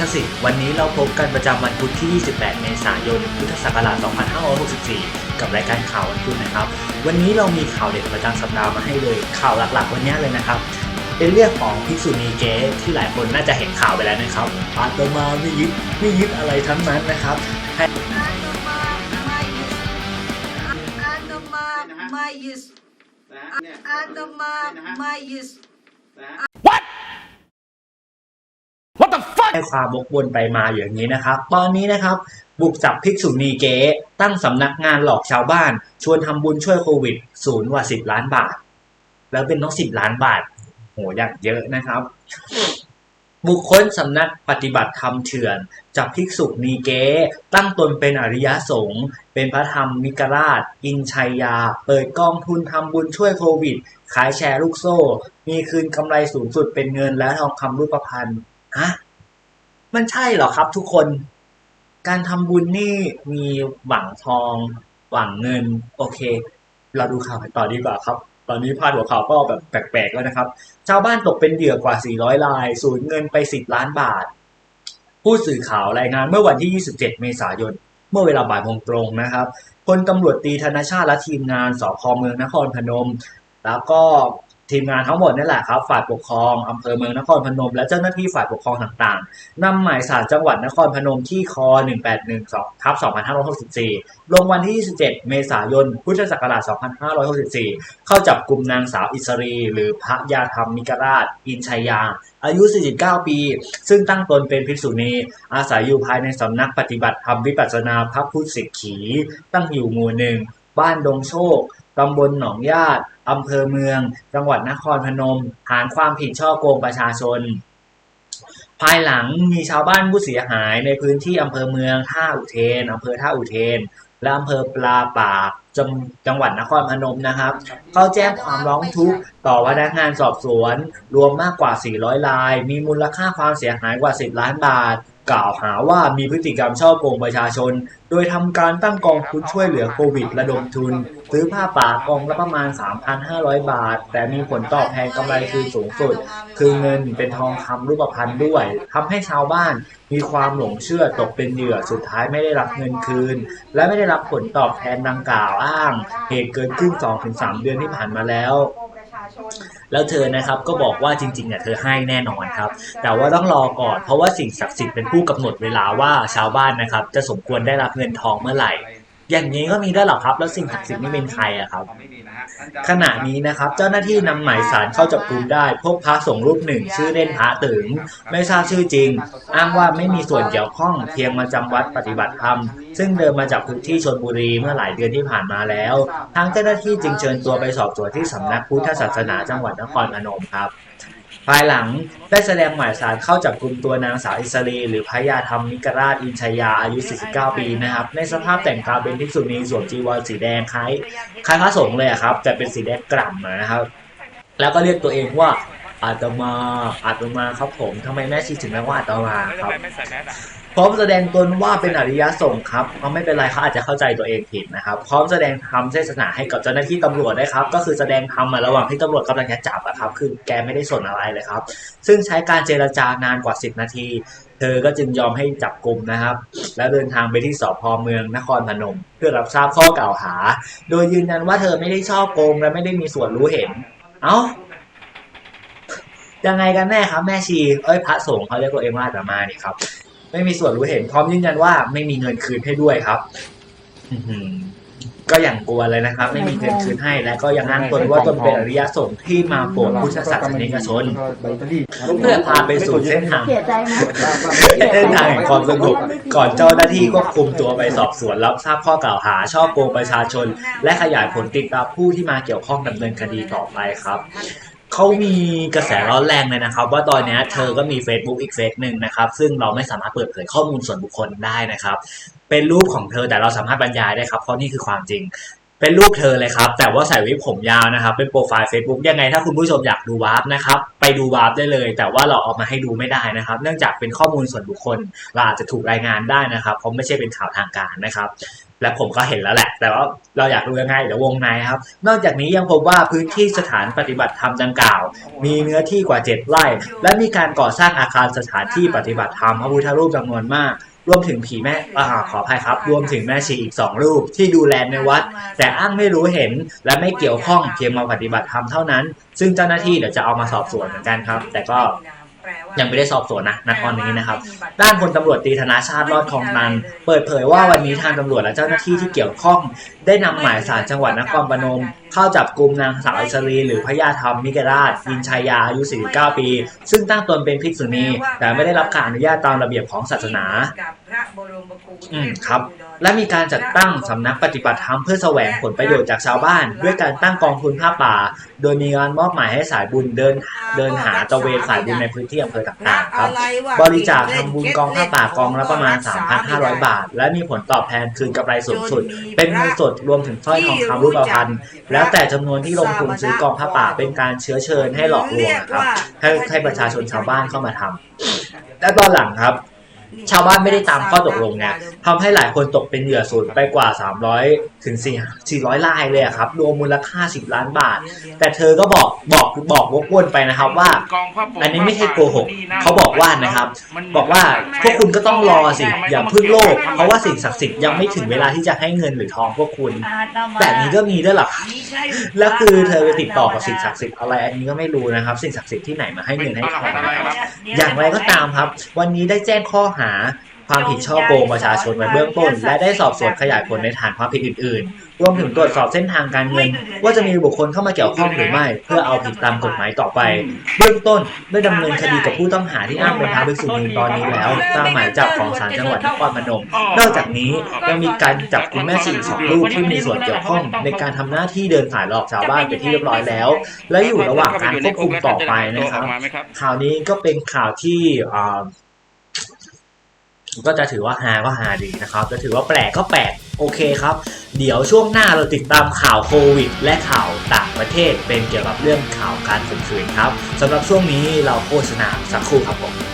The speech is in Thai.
ทศิษย์วันนี้เราพบกันประจำวันพุธที่ 28 เมษายน พุทธศักราช 2564 กับรายการข่าววันพุธนะครับ วันนี้เรามีข่าวเด็ดประจำสัปดาห์มาให้เลย ข่าวหลักๆ วันนี้เลยนะครับ เป็นเรื่องของภิกษุณีเก๊ที่หลายคนน่าจะเห็นข่าวไปแล้วนะครับอาตมาไม่ยึดไม่ยึดอะไรทั้งนั้นนะครับให้ Anoma Mayus. นะฮะเนี่ย Anoma Mayus. นะ ฮะให้ความวกวนไปมาอย่างนี้นะครับ ตอนนี้นะครับ บุกจับภิกษุณีเก๊ตั้งสำนักงานหลอกชาวบ้าน ชวนทำบุญช่วยโควิดศูนย์กว่าสิบล้านบาท แล้วเป็นต้องสิบล้านบาทโหอย่างเยอะนะครับ บุคคลสำนักปฏิบัติธรรมเถื่อนจับภิกษุณีเก๊ตั้งตนเป็นอริยสงฆ์เป็นพระธรรมมิกราช อินชัยยา เปิดกองทุนทำบุญช่วยโควิด ขายแชร์ลูกโซ่ มีคืนกำไรสูงสุดเป็นเงินและทองคำรูปพรรณฮะ มันใช่เหรอครับทุกคน การทำบุญนี่มีหวังทอง หวังเงิน โอเค เราดูข่าวกันต่อดีกว่าครับ ตอนนี้พาดหัวข่าวก็แบบแปลกๆแล้วนะครับ ชาวบ้านตกเป็นเหยื่อกว่า 400 ราย สูญเงินไป 10 ล้านบาท ผู้สื่อข่าวรายงานเมื่อวันที่ 27 เมษายน เมื่อเวลาบ่ายโมงตรงนะครับพลตำรวจตีธนชาติและทีมงานสพเมืองนครพนม แล้วก็ ทีมงานทั้งหมดนี่แหละครับ ฝ่ายปกครองอำเภอเมืองนครพนม และเจ้าหน้าที่ฝ่ายปกครองต่างๆนำหมายสารจังหวัดนครพนมที่คอ1812ทับ2564 ลงวันที่ 27 เมษายน พุทธศักราช 2564 เข้าจับกลุ่มนางสาวอิสรี หรือพระยาธรรมมิกราช อินชัยยา อายุ 49 ปี ซึ่งตั้งตนเป็นภิกษุณี อาศัยอยู่ภายในสำนักปฏิบัติธรรมวิปัสสนาพระพุทธสิกขี ตั้งอยู่หมู่หนึ่ง บ้านดงโชค ตำบลหนองญาติอำเภอเมือง จังหวัดนครพนม ฐานความผิดช่อโกงประชาชน ภายหลังมีชาวบ้านผู้เสียหายในพื้นที่อำเภอเมืองท่าอุเทนอำเภอท่าอุเทน และอำเภอปลาปากจังจังหวัดนครพนมนะครับ เขาแจ้งความร้องทุกข์ต่อพนักงานสอบสวน รวมมากกว่า 400 ราย มีมูลค่าความเสียหายกว่า 10 ล้านบาท กล่าวหาว่ามีพฤติกรรมช่อโกงประชาชน โดยทำการตั้งกองทุนช่วยเหลือโควิดระดมทุน ซื้อผ้าป่ากองละประมาณ 3,500 บาท แต่มีผลตอบแทนกำไรคือสูงสุด คือเงินเป็นทองคำรูปพรรณด้วยทำให้ชาวบ้านมีความหลงเชื่อตกเป็นเหยื่อสุดท้ายไม่ได้รับเงินคืน และไม่ได้รับผลตอบแทนดังกล่าวอ้าง เหตุเกิดขึ้น 2-3 เดือนที่ผ่านมาแล้ว แล้วเธอนะครับก็บอกว่าจริงๆเนี่ยเธอให้แน่นอนครับ แต่ว่าต้องรอก่อนเพราะว่าสิ่งศักดิ์สิทธิ์เป็นผู้กำหนดเวลาว่าชาวบ้านนะครับจะสมควรได้รับเงินทองเมื่อไหร่ อย่างนี้ก็มีได้หรอครับ แล้วสิ่งศักดิ์สิทธิ์นี่เป็นใครอะครับ ขณะนี้นะครับ เจ้าหน้าที่นำหมายสารเข้าจับกุมได้ พบพระสงฆ์รูปหนึ่ง ชื่อเล่นพระตึง ไม่ทราบชื่อจริง อ้างว่าไม่มีส่วนเกี่ยวข้องเพียงมาจำวัดปฏิบัติธรรม ซึ่งเดินมาจากพื้นที่ชนบุรีเมื่อหลายเดือนที่ผ่านมาแล้ว ทางเจ้าหน้าที่จึงเชิญตัวไปสอบสวนที่สำนักพุทธศาสนาจังหวัดนครพนมครับ ภายหลังได้แสดงหมายสารเข้าจับกลุ่มตัวนางสาวอิสรีหรือพระยาธรรมนิกราชอินชยาอายุ 49 ปีนะครับ ในสภาพแต่งกายเป็นภิกษุณีสวมจีวรสีแดงคล้ายคล้ายพระสงฆ์เลยครับ แต่เป็นสีแดงกล่ำนะครับ แล้วก็เรียกตัวเองว่าอาตมาอาตมาครับผมทำไมแม่ชีถึงเรียกว่าอาตมาครับ พร้อมแสดงตนว่าเป็นอริยสงฆ์ครับเขาไม่เป็นไรเขาอาจจะเข้าใจตัวเองผิดนะครับ พร้อมแสดงธรรมเทศนาให้กับเจ้าหน้าที่ตำรวจได้ครับ ก็คือแสดงธรรมอะระหว่างที่ตำรวจกำลังจะจับอะครับ คือแกไม่ได้สนอะไรเลยครับ ซึ่งใช้การเจรจานานกว่า 10 นาที เธอก็จึงยอมให้จับกลุ่มนะครับ และเดินทางไปที่สพเมืองนครพนม เพื่อรับทราบข้อกล่าวหา โดยยืนยันว่าเธอไม่ได้ชอบโกงและไม่ได้มีส่วนรู้เห็น เอ้ายังไงกันแน่ครับแม่ชี เอ้ยพระสงฆ์เขาเรียกตัวเองว่าอาตมานี่ครับ ไม่มีส่วนรู้เห็นพร้อมยืนยันว่าไม่มีเงินคืนให้ด้วยครับ อื้อหือก็อย่างกลัวเลยนะครับ ไม่มีเงินคืนให้และก็ยังอ้างตนว่าตนเป็นอริยสงฆ์ที่มาโปรดพุทธศาสนิกชน เพื่อพาไปสู่เส้นทาง เสียใจไหม เส้นทางแห่งความสงบก่อนเจ้าหน้าที่ควบคุมตัวไปสอบสวนรับทราบข้อกล่าวหาช่อโกงประชาชน และขยายผลติดตามผู้ที่มาเกี่ยวข้องดำเนินคดีต่อไปครับ เขามีกระแสร้อนแรงเลยนะครับ ว่าตอนนี้เธอก็มี Facebook อีกเฟซหนึ่งนะครับ ซึ่งเราไม่สามารถเปิดเผยข้อมูลส่วนบุคคลได้นะครับ เป็นรูปของเธอแต่เราสามารถบรรยายได้ครับเพราะนี่คือความจริง เป็นรูปเธอเลยครับ แต่ว่าใส่วิกผมยาวนะครับ เป็นโปรไฟล์ Facebook ยังไงถ้าคุณผู้ชมอยากดูวาร์ปนะครับ ไปดูวาร์ปได้เลย แต่ว่าเราเอามาให้ดูไม่ได้นะครับ เนื่องจากเป็นข้อมูลส่วนบุคคล เราอาจจะถูกรายงานได้นะครับ เพราะไม่ใช่เป็นข่าวทางการนะครับ และผมก็เห็นแล้วแหละ แต่ว่าเราอยากรู้ยังไงเดี๋ยววงในครับ นอกจากนี้ยังพบว่าพื้นที่สถานปฏิบัติธรรมดังกล่าว มีเนื้อที่กว่า 7 ไร่ และมีการก่อสร้างอาคารสถานที่ปฏิบัติธรรมพระพุทธรูปจำนวนมาก รวมถึงผีแม่อ่าขออภัยครับ รวมถึงแม่ชีอีกสองรูปที่ดูแลในวัด แต่อ้างไม่รู้เห็นและไม่เกี่ยวข้องเพียงมาปฏิบัติธรรมเท่านั้น ซึ่งเจ้าหน้าที่เดี๋ยวจะเอามาสอบสวนเหมือนกันครับ แต่ก็ ยังไม่ได้สอบสวนนะณตอนนี้นะครับ ด้านพลตำรวจตรีธนาชาติรอดทองนัน เปิดเผยว่าวันนี้ทางตำรวจและเจ้าหน้าที่ที่เกี่ยวข้อง ได้นำหมายสารจังหวัดนครพนม เข้าจับกลุ่มนางสาวอิสรีหรือพญาธรรมมิกราชยินชายาอายุ 49 ปี ซึ่งตั้งตนเป็นภิกษุณี แต่ไม่ได้รับการอนุญาตตามระเบียบของศาสนา อืมครับ และมีการจัดตั้งสำนักปฏิบัติธรรมเพื่อแสวงผลประโยชน์จากชาวบ้าน ด้วยการตั้งกองทุนผ้าป่า โดยมีการมอบหมายให้สายบุญเดินเดินหาตระเวนสายบุญในพื้นที่อำเภอต่างๆครับ บริจาคทำบุญกองผ้าป่ากองละประมาณ 3,500 บาท และมีผลตอบแทนคืนกำไรสูงสุด เป็นเงินสดรวมถึงสร้อยทองคำรูปพรรณแล้วแต่จำนวนที่ลงทุนซื้อกองผ้าป่าเป็นการเชื้อเชิญให้หลอกลวงนะครับให้ให้ประชาชนชาวบ้านเข้ามาทำและตอนหลังครับ ชาวบ้านไม่ได้ตามข้อตกลงเนี่ยทำให้หลายคนตกเป็นเหยื่อสูญไปกว่า 300 ถึง4 400รายเลยอะครับรวมมูลค่า 10 ล้านบาท แต่เธอก็บอกบอกบอกวกวนไปนะครับว่า อันนี้ไม่ใช่โกหกเขาบอกว่านะครับ บอกว่าพวกคุณก็ต้องรอสิอย่าพึ่งโลภเพราะว่าสิ่งศักดิ์สิทธิ์ยังไม่ถึงเวลาที่จะให้เงินหรือทองพวกคุณแบบนี้ก็มีด้วยหรอครแล้วคือเธอไปติดต่อกับสิ่งศักดิ์สิทธิ์อะไร อันนี้ก็ไม่รู้นะครับ สิ่งศักดิ์สิทธิ์ที่ไหนมาให้เงินให้ทองอย่างไรก็ตามครับ วันนี้ได้แจ้งข้อหาความผิดช่อโกงประชาชนไว้เบื้องต้น และได้สอบสวนขยายผลในฐานความผิดอื่น ๆ รวมถึงตรวจสอบเส้นทางการเงิน ว่าจะมีบุคคลเข้ามาเกี่ยวข้องหรือไม่ เพื่อเอาผิดตามกฎหมายต่อไป เบื้องต้นได้ดำเนินคดีกับผู้ต้องหาที่อ้างเป็นพระภิกษุณีตอนนี้แล้ว ตามหมายจับของศาลจังหวัดนครพนม นอกจากนี้ยังมีการจับกุมแม่ชีอีกสองรูปที่มีส่วนเกี่ยวข้อง ในการทำหน้าที่เดินสายหลอกชาวบ้านไปที่เรียบร้อยแล้ว และอยู่ระหว่างการควบคุมต่อไปนะครับข่าวนี้ก็เป็นข่าวที่อ่า ก็จะถือว่าฮาก็ฮาดีนะครับจะถือว่าแปลกก็แปลกโอเคครับ เดี๋ยวช่วงหน้าเราติดตามข่าวโควิด และข่าวต่างประเทศเป็นเกี่ยวกับเรื่องข่าวการข่มขืนครับสำหรับช่วงนี้เราโฆษณาสักครู่ครับผม